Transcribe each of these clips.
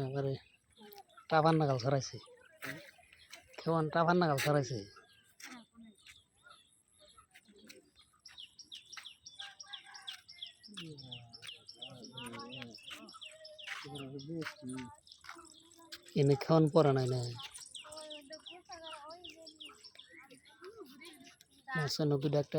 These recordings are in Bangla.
এবারে টাফার নাগাল ছড়াইছে। কেমন টাফার নাগাল ছড়াইছে? এনে খাওয়ান পরে নাই না। মাসে নব্বই ডাকটা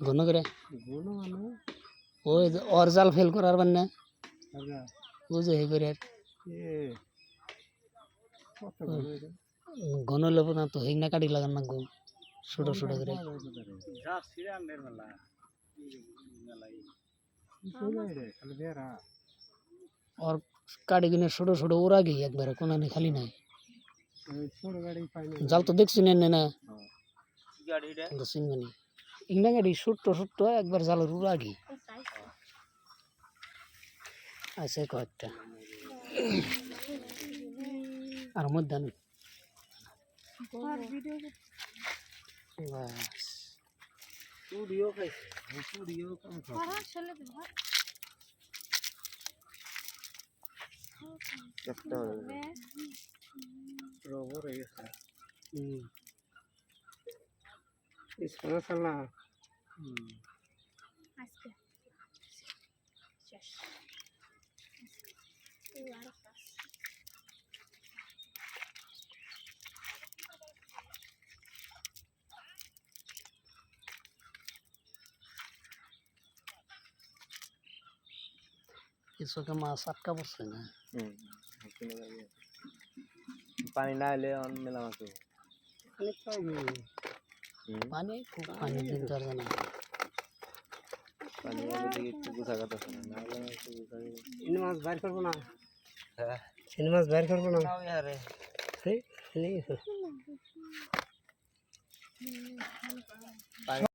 ঘন করে ওই যে ওর জাল ফেল করার ও যে হে ঘন লোক না তো হেগনা কাটি লাগান না গো, ছোট ছোট করে। ওর কাটি কিনে ছোট ছোট, ওরা গিয়ে একবারে কোনো খালি নাই। জাল তো দেখছি না না গাড়িটা কিন্তু চিনবানি ইংনা গাড়ি ছোট্ট ছোট্ট একবার জালের উড়া গিয়ে আছে কয়েকটা। আর মধ্যে একটা রবর হয়ে গেছে। হুম। ইসকানা কিছুকে মাছ আটকা পড়ছে না? পানি না এলে অন মেলা মাছ পানি খুব পানি দিন তো আর জানা পানি দিকে একটু গুছা কথা শোনা না হলে মাছ বাইর করব না। হ্যাঁ। মাছ বাইর করব না। নাও ইয়ারে সেই